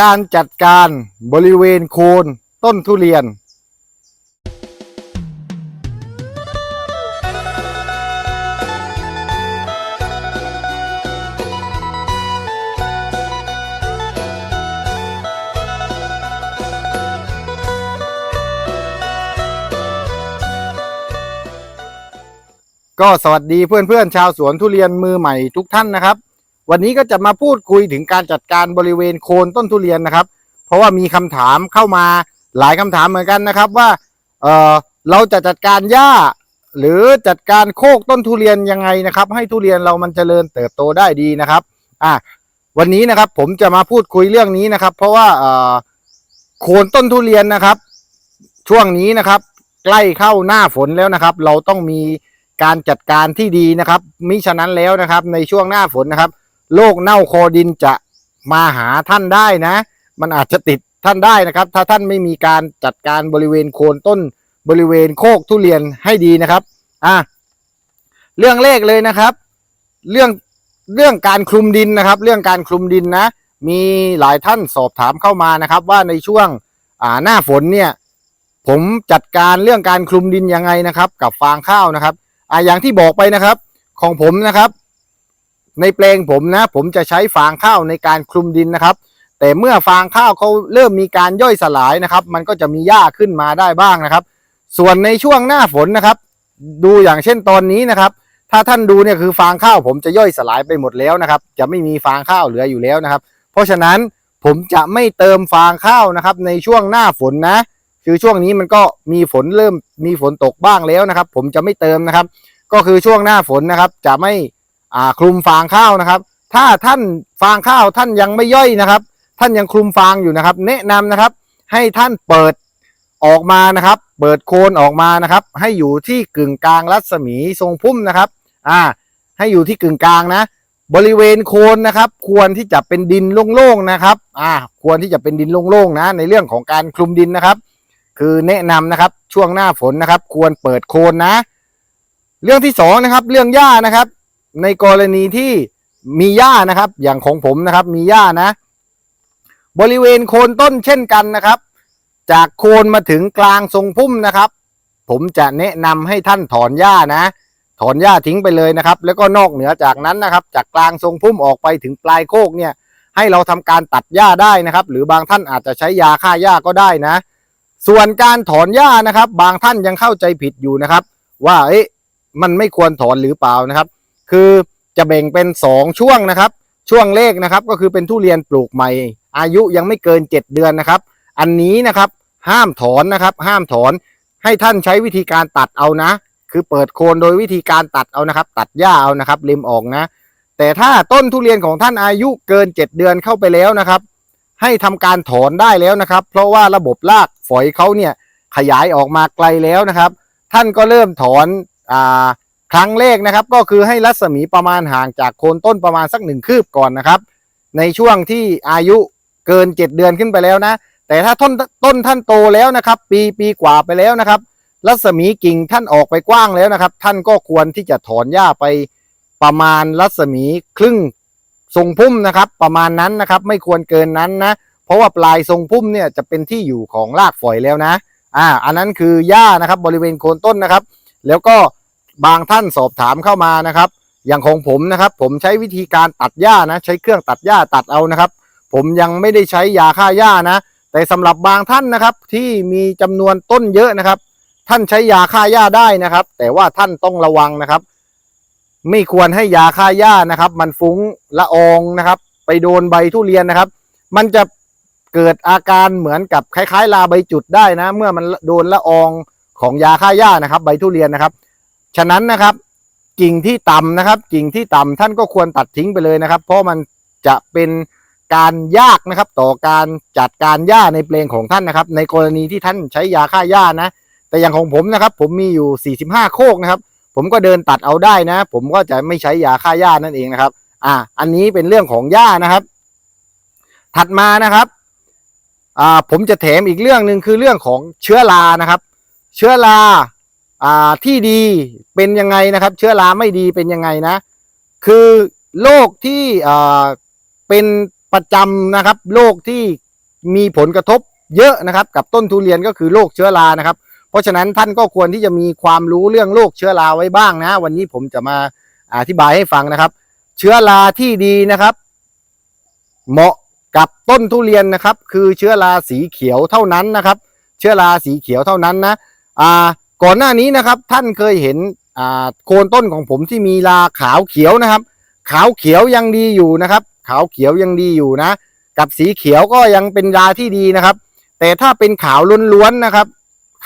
การจัดการบริเวณโคนต้นทุเรียน ก็สวัสดีเพื่อนๆชาวสวนทุเรียนมือใหม่ทุกท่านนะครับ วันนี้ก็จะมาพูดคุยถึงการจัดการบริเวณโคนต้นทุเรียนนะครับ เพราะว่ามีคำถามเข้ามาหลายคำถามเหมือนกันนะครับว่าเออเราจะจัดการหญ้า หรือจัดการโคกต้นทุเรียนยังไงนะครับ ให้ทุเรียนเรามันเจริญเติบโตได้ดีนะครับอะวันนี้นะครับผมจะมาพูดคุยเรื่องนี้นะครับ เพราะว่าเออโคนต้นทุเรียนนะครับ ช่วงนี้นะครับ ใกล้เข้าหน้าฝนแล้วนะครับ เราต้องมีการจัดการที่ดีนะครับมิฉะนั้นแล้วนะครับ ในช่วงหน้าฝนนะครับ โรคเน่าคอดินจะมาหาท่านได้นะ มันอาจจะติดท่านได้นะครับ ถ้าท่านไม่มีการจัดการบริเวณโคนต้นบริเวณโคกทุเรียนให้ดีนะครับอะเรื่องแรกเลยนะครับ เรื่องเรื่องการคลุมดินนะครับ เรื่องการคลุมดินนะ มีหลายท่านสอบถามเข้ามานะครับ ว่าในช่วงอ่าหน้าฝนเนี่ย ผมจัดการเรื่องการคลุมดินยังไงนะครับ กับฟางข้าวนะครับอ่าอย่างที่บอกไปนะครับ ของผมนะครับ ในแปลงผมนะ ผมจะใช้ฟางข้าวในการคลุมดินนะครับ แต่เมื่อฟางข้าวเขาเริ่มมีการย่อยสลายนะครับ มันก็จะมีหญ้าขึ้นมาได้บ้างนะครับ ส่วนในช่วงหน้าฝนนะครับ ดูอย่างเช่นตอนนี้นะครับ ถ้าท่านดูเนี่ยคือฟางข้าวผมจะย่อยสลายไปหมดแล้วนะครับ จะไม่มีฟางข้าวเหลืออยู่แล้วนะครับ เพราะฉะนั้นผมจะไม่เติมฟางข้าวนะครับ ในช่วงหน้าฝนนะ คือช่วงนี้มันก็มีฝนเริ่มมีฝนตกบ้างแล้วนะครับ ผมจะไม่เติมนะครับ ก็คือช่วงหน้าฝนนะครับ จะไม่ อ่าคลุมฟางข้าวนะครับ ถ้าท่านฟางข้าวท่านยังไม่ย่อยนะครับ ท่านยังคลุมฟางอยู่นะครับ แนะนำนะครับ ให้ท่านเปิดออกมานะครับ เปิดโคนออกมานะครับ ให้อยู่ที่กึ่งกลางรัศมีทรงพุ่มนะครับ อ่า ให้อยู่ที่กึ่งกลางนะ บริเวณโคนนะครับ ควรที่จะเป็นดินโล่งๆนะครับ อ่า ควรที่จะเป็นดินโล่งๆนะ ในเรื่องของการคลุมดินนะครับ คือแนะนำนะครับช่วงหน้าฝนนะครับ ควรเปิดโคนนะ เรื่องที่สองนะครับ เรื่องหญ้านะครับ ในกรณีที่มีหญ้านะครับ อย่างของผมนะครับ มีหญ้านะ บริเวณโคนต้นเช่นกันนะครับ จากโคนมาถึงกลางทรงพุ่มนะครับ ผมจะแนะนำให้ท่านถอนหญ้านะ ถอนหญ้าทิ้งไปเลยนะครับ แล้วก็นอกเหนือจากนั้นนะครับ จากกลางทรงพุ่มออกไปถึงปลายโคกเนี่ย ให้เราทำการตัดหญ้าได้นะครับ หรือบางท่านอาจจะใช้ยาฆ่าหญ้าก็ได้นะ ส่วนการถอนหญ้านะครับ บางท่านยังเข้าใจผิดอยู่นะครับ ว่าเอ๊ะมันไม่ควรถอนหรือเปล่านะครับ คือจะแบ่งเป็นสองช่วงนะครับ ช่วงเลขนะครับก็คือเป็นทุเรียนปลูกใหม่ อายุยังไม่เกิน 7 เดือนนะครับ อันนี้นะครับห้ามถอนนะครับ ห้ามถอนให้ท่านใช้วิธีการตัดเอานะ คือเปิดโคนโดยวิธีการตัดเอานะครับ ตัดหญ้าเอานะครับริมออกนะ แต่ถ้าต้นทุเรียนของท่านอายุเกิน 7 เดือนเข้าไปแล้วนะครับ ให้ทำการถอนได้แล้วนะครับ เพราะว่าระบบรากฝอยเขาเนี่ยขยายออกมาไกลแล้วนะครับ ท่านก็เริ่มถอนอ่า ครั้งแรกนะครับก็คือให้รัศมีประมาณห่างจากโคนต้นประมาณสักหนึ่งคืบก่อนนะครับ ในช่วงที่อายุเกิน 7 เดือนขึ้นไปแล้วนะ แต่ถ้าต้นต้นท่านโตแล้วนะครับ ปีปีกว่าไปแล้วนะครับ รัศมีกิ่งท่านออกไปกว้างแล้วนะครับ ท่านก็ควรที่จะถอนหญ้าไปประมาณรัศมีครึ่งทรงพุ่มนะครับ ประมาณนั้นนะครับ ไม่ควรเกินนั้นนะ เพราะว่าปลายทรงพุ่มเนี่ยจะเป็นที่อยู่ของรากฝอยแล้วนะอ่าอันนั้นคือหญ้านะครับบริเวณโคนต้นนะครับ แล้วก็ บางท่านสอบถามเข้ามานะครับ อย่างของผมนะครับ ผมใช้วิธีการตัดหญ้านะ ใช้เครื่องตัดหญ้าตัดเอานะครับ ผมยังไม่ได้ใช้ยาฆ่าหญ้านะ แต่สำหรับบางท่านนะครับ ที่มีจำนวนต้นเยอะนะครับ ท่านใช้ยาฆ่าหญ้าได้นะครับ แต่ว่าท่านต้องระวังนะครับ ไม่ควรให้ยาฆ่าหญ้านะครับ มันฟุ้งละอองนะครับ ไปโดนใบทุเรียนนะครับ มันจะเกิดอาการเหมือนกับคล้ายๆ ลาใบจุดได้นะ เมื่อมันโดนละอองของยาฆ่าหญ้านะครับ ใบทุเรียนนะครับ ฉะนั้นนะครับกิ่งที่ต่ำนะครับกิ่งที่ต่ำท่านก็ควรตัดทิ้งไปเลยนะครับ เพราะมันจะเป็นการยากนะครับ ต่อการจัดการหญ้าในเปลงของท่านนะครับ ในกรณีที่ท่านใช้ยาฆ่าหญ้านะ แต่อย่างของผมนะครับ ผมมีอยู่ 45 โคกนะครับ ผมก็เดินตัดเอาได้นะ ผมก็จะไม่ใช้ยาฆ่าหญ้านั่นเองนะครับ อ่า อันนี้เป็นเรื่องของหญ้านะครับ ถัดมานะครับ อ่าผมจะแถมอีกเรื่องหนึ่งคือเรื่องของเชื้อรานะครับ เชื้อรา อ่าที่ดีเป็นยังไงนะครับ เชื้อราไม่ดีเป็นยังไงนะ คือโรคที่อ่าเป็นประจำนะครับโรคที่มีผลกระทบเยอะนะครับ กับต้นทุเรียนก็คือโรคเชื้อรานะครับ เพราะฉะนั้นท่านก็ควรที่จะมีความรู้เรื่องโรคเชื้อราไว้บ้างนะ วันนี้ผมจะมาอธิบายให้ฟังนะครับ เชื้อราที่ดีนะครับ เหมาะกับต้นทุเรียนนะครับ คือเชื้อราสีเขียวเท่านั้นนะครับ เชื้อราสีเขียวเท่านั้นนะอ่า ก่อนหน้านี้นะครับ ท่านเคยเห็นอ่าโคนต้นของผมที่มีราขาวเขียวนะครับ ขาวเขียวยังดีอยู่นะครับ ขาวเขียวยังดีอยู่นะ กับสีเขียวก็ยังเป็นราที่ดีนะครับ แต่ถ้าเป็นขาวล้วนๆนะครับ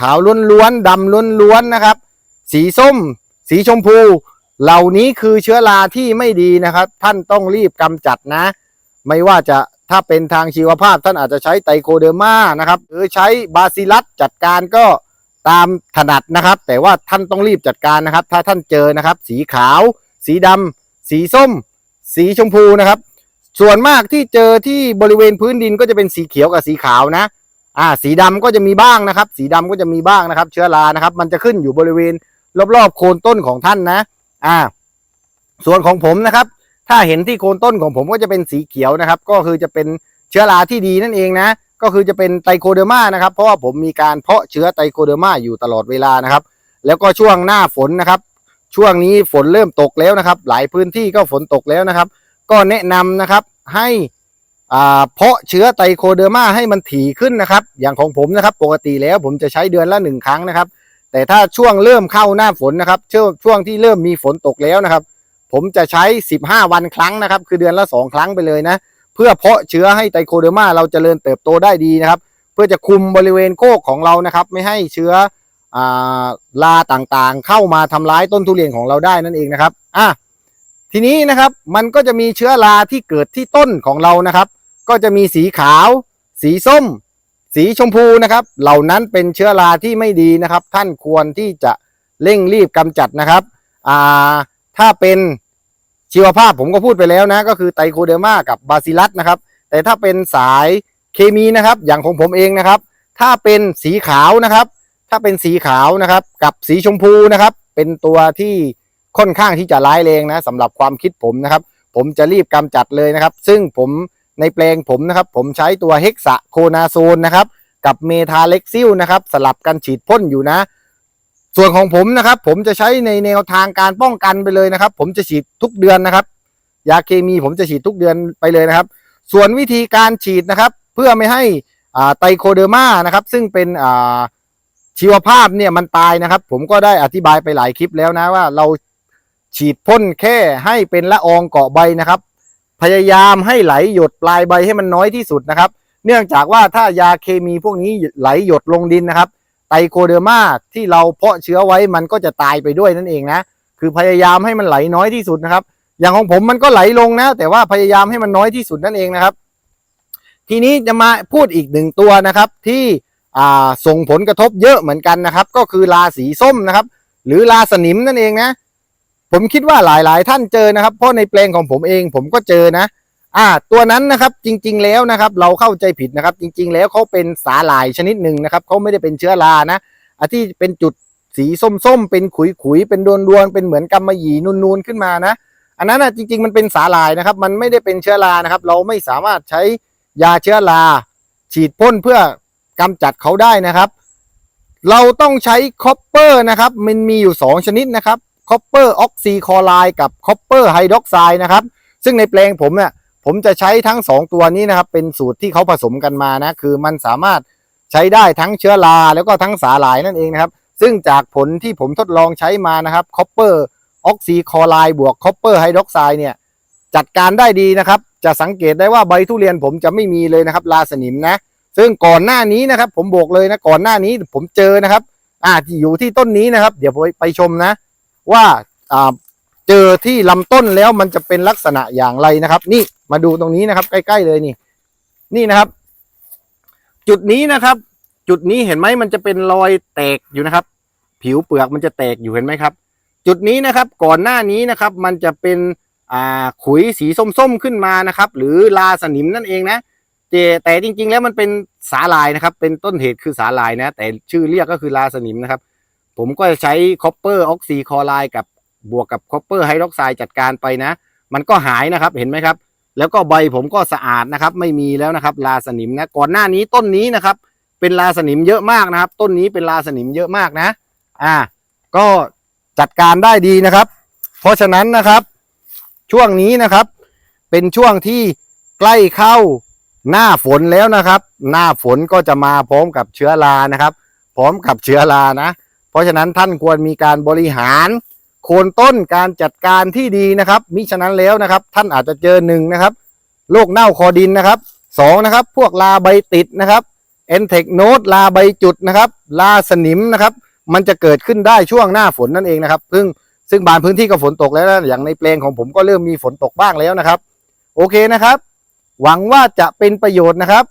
ขาวล้วนๆดำล้วนๆนะครับ สีส้ม สีชมพู เหล่านี้คือเชื้อราที่ไม่ดีนะครับ ท่านต้องรีบกำจัดนะ ไม่ว่าจะถ้าเป็นทางชีวภาพท่านอาจจะใช้ไตโคเดอร์มานะครับหรือใช้บาซิลัสจัดการก็ ตามถนัดนะครับ แต่ว่าท่านต้องรีบจัดการนะครับ ถ้าท่านเจอนะครับ สีขาว สีดำสีส้ม สีชมพูนะครับ ส่วนมากที่เจอที่บริเวณพื้นดินก็จะเป็นสีเขียวกับสีขาวนะอ่าสีดำก็จะมีบ้างนะครับ สีดำก็จะมีบ้างนะครับ เชื้อรานะครับ มันจะขึ้นอยู่บริเวณรอบๆโคนต้นของท่านนะอ่าส่วนของผมนะครับ ถ้าเห็นที่โคนต้นของผมก็จะเป็นสีเขียวนะครับ ก็คือจะเป็นเชื้อราที่ดีนั่นเองนะ ก็คือจะเป็นไตโคเดอร์มานะครับ เพราะว่าผมมีการเพาะเชื้อไตโคเดอร์มาอยู่ตลอดเวลานะครับ แล้วก็ช่วงหน้าฝนนะครับ ช่วงนี้ฝนเริ่มตกแล้วนะครับ หลายพื้นที่ก็ฝนตกแล้วนะครับ ก็แนะนำนะครับให้เพาะเชื้อไตโคเดอร์มาให้มันถี่ขึ้นนะครับ อย่างของผมนะครับ ปกติแล้วผมจะใช้เดือนละหนึ่งครั้งนะครับ แต่ถ้าช่วงเริ่มเข้าหน้าฝนนะครับช่วงช่วงที่เริ่มมีฝนตกแล้วนะครับ ผมจะใช้ 15 วันครั้งนะครับ คือเดือนละ 2 ครั้งไปเลยนะ เพื่อเพาะเชื้อให้ไตโคเดอร์มาเราจเจริญเติบโตได้ดีนะครับ เพื่อจะคุมบริเวณโคกของเรานะครับ ไม่ให้เชื้ออาราต่างๆ เข้ามาทำร้ายต้นทุเรียนของเราได้นั่นเองนะครับอะทีนี้นะครับมันก็จะมีเชื้อราที่เกิดที่ต้นของเรานะครับ ก็จะมีสีขาว สีส้ม สีชมพูนะครับ เหล่านั้นเป็นเชื้อราที่ไม่ดีนะครับ ท่านควรที่จะเร่งรีบกำจัดนะครับอ่าถ้าเป็น ชีวภาพผมก็พูดไปแล้วนะ ก็คือไตโคเดอร์มากับบาซิลัสนะครับ แต่ถ้าเป็นสายเคมีนะครับ อย่างของผมเองนะครับ ถ้าเป็นสีขาวนะครับ ถ้าเป็นสีขาวนะครับ กับสีชมพูนะครับ เป็นตัวที่ค่อนข้างที่จะร้ายแรงนะสำหรับความคิดผมนะครับ ผมจะรีบกำจัดเลยนะครับ ซึ่งผมในแปลงผมนะครับ ผมใช้ตัวเฮกซาโคนาโซนนะครับ กับเมทาเล็กซิลนะครับ สลับกันฉีดพ่นอยู่นะ ส่วนของผมนะครับ ผมจะใช้ในแนวทางการป้องกันไปเลยนะครับ ผมจะฉีดทุกเดือนนะครับ ยาเคมีผมจะฉีดทุกเดือนไปเลยนะครับ ส่วนวิธีการฉีดนะครับ เพื่อไม่ให้ไตโคเดอร์มานะครับ ซึ่งเป็นชีวภาพเนี่ยมันตายนะครับ ผมก็ได้อธิบายไปหลายคลิปแล้วนะว่าเราฉีดพ่นแค่ให้เป็นละอองเกาะใบนะครับ พยายามให้ไหลหยดปลายใบให้มันน้อยที่สุดนะครับ เนื่องจากว่าถ้ายาเคมีพวกนี้ไหลหยดลงดินนะครับ ไตโคเดอร์มาที่เราเพาะเชื้อไว้มันก็จะตายไปด้วยนั่นเองนะ คือพยายามให้มันไหลน้อยที่สุดนะครับ อย่างของผมมันก็ไหลลงนะ แต่ว่าพยายามให้มันน้อยที่สุดนั่นเองนะครับ ทีนี้จะมาพูดอีกหนึ่งตัวนะครับ ที่ส่งผลกระทบเยอะเหมือนกันนะครับ ก็คือราสีส้มนะครับ หรือราสนิมนั่นเองนะ ผมคิดว่าหลายๆ ท่านเจอนะครับ เพราะในแปลงของผมเองผมก็เจอนะ อ่า ตัวนั้นนะครับจริง ๆ แล้วนะครับ เราเข้าใจผิดนะครับ จริง ๆ แล้วเขาเป็นสาหร่ายชนิดหนึ่งนะครับเขาไม่ได้เป็นเชื้อรานะอันที่เป็นจุดสีส้มๆ เป็นขุยๆ เป็นดวนๆ เป็นเหมือนกำมะหยี่นูนๆ ขึ้นมานะ อันนั้นนะจริง ๆ มันเป็นสาหร่ายนะครับ มันไม่ได้เป็นเชื้อรานะครับ เราไม่สามารถใช้ยาเชื้อราฉีดพ่นเพื่อกำจัดเขาได้นะครับ เราต้องใช้คอปเปอร์นะครับ มันมีอยู่ 2 ชนิดนะครับคอปเปอร์ออกซิคลอไรด์กับคอปเปอร์ไฮดรอกไซด์นะครับ ซึ่งในแปลงผมเนี่ย ผมจะใช้ทั้ง 2 ตัวนี้นะครับ เป็นสูตรที่เขาผสมกันมานะ คือมันสามารถใช้ได้ทั้งเชื้อราแล้วก็ทั้งสาหร่ายนั่นเองนะครับ ซึ่งจากผลที่ผมทดลองใช้มานะครับคอปเปอร์ออกซิคลอไรด์บวกคอปเปอร์ไฮดรอกไซด์เนี่ยจัดการได้ดีนะครับ จะสังเกตได้ว่าใบทุเรียนผมจะไม่มีเลยนะครับราสนิมนะ ซึ่งก่อนหน้านี้นะครับ ผมบอกเลยนะก่อนหน้านี้ผมเจอนะครับ อ่าอยู่ที่ต้นนี้นะครับ เดี๋ยวไปไปชมนะ ว่าอ่าเจอที่ลำต้นแล้วมันจะเป็นลักษณะอย่างไรนะครับ นี่ มาดูตรงนี้นะครับ ใกล้ๆเลยนี่ นี่นะครับ จุดนี้นะครับ จุดนี้เห็นไหมมันจะเป็นรอยแตกอยู่นะครับ ผิวเปลือกมันจะแตกอยู่เห็นไหมครับ จุดนี้นะครับ ก่อนหน้านี้นะครับ มันจะเป็นอ่าขุยสีส้มๆขึ้นมานะครับ หรือลาสนิมนั่นเองนะแต่จริง ๆ แล้วมันเป็นสาลายนะครับ เป็นต้นเหตุคือสาลายนะ แต่ชื่อเรียกก็คือลาสนิมนะครับ ผมก็จะใช้คอปเปอร์ออกซิคลอไรด์กับบวกกับคอปเปอร์ไฮดรอกไซด์จัดการไปนะ มันก็หายนะครับเห็นไหมครับ แล้วก็ใบผมก็สะอาดนะครับ ไม่มีแล้วนะครับ ลาสนิมนะก่อนหน้านี้ต้นนี้นะครับ เป็นลาสนิมเยอะมากนะครับ ต้นนี้เป็นลาสนิมเยอะมากนะ อ่า ก็จัดการได้ดีนะครับ เพราะฉะนั้นนะครับ ช่วงนี้นะครับ เป็นช่วงที่ใกล้เข้าหน้าฝนแล้วนะครับ หน้าฝนก็จะมาพร้อมกับเชื้อรานะครับ พร้อมกับเชื้อรานะ เพราะฉะนั้นท่านควรมีการบริหาร โคนต้นการจัดการที่ดีนะครับ มิฉะนั้นแล้วนะครับ ท่านอาจจะเจอหนึ่งนะครับโรคเน่าคอดินนะครับสองนะครับ พวกลาใบติดนะครับเอนเทคโนดลาใบจุดนะครับ ลาสนิมนะครับ มันจะเกิดขึ้นได้ช่วงหน้าฝนนั่นเองนะครับซึ่งซึ่งบางพื้นที่ก็ฝนตกแล้วนะอย่างในแปลงของผมก็เริ่มมีฝนตกบ้างแล้วนะครับ โอเคนะครับ หวังว่าจะเป็นประโยชน์นะครับ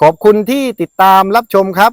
ขอบคุณที่ติดตามรับชมครับ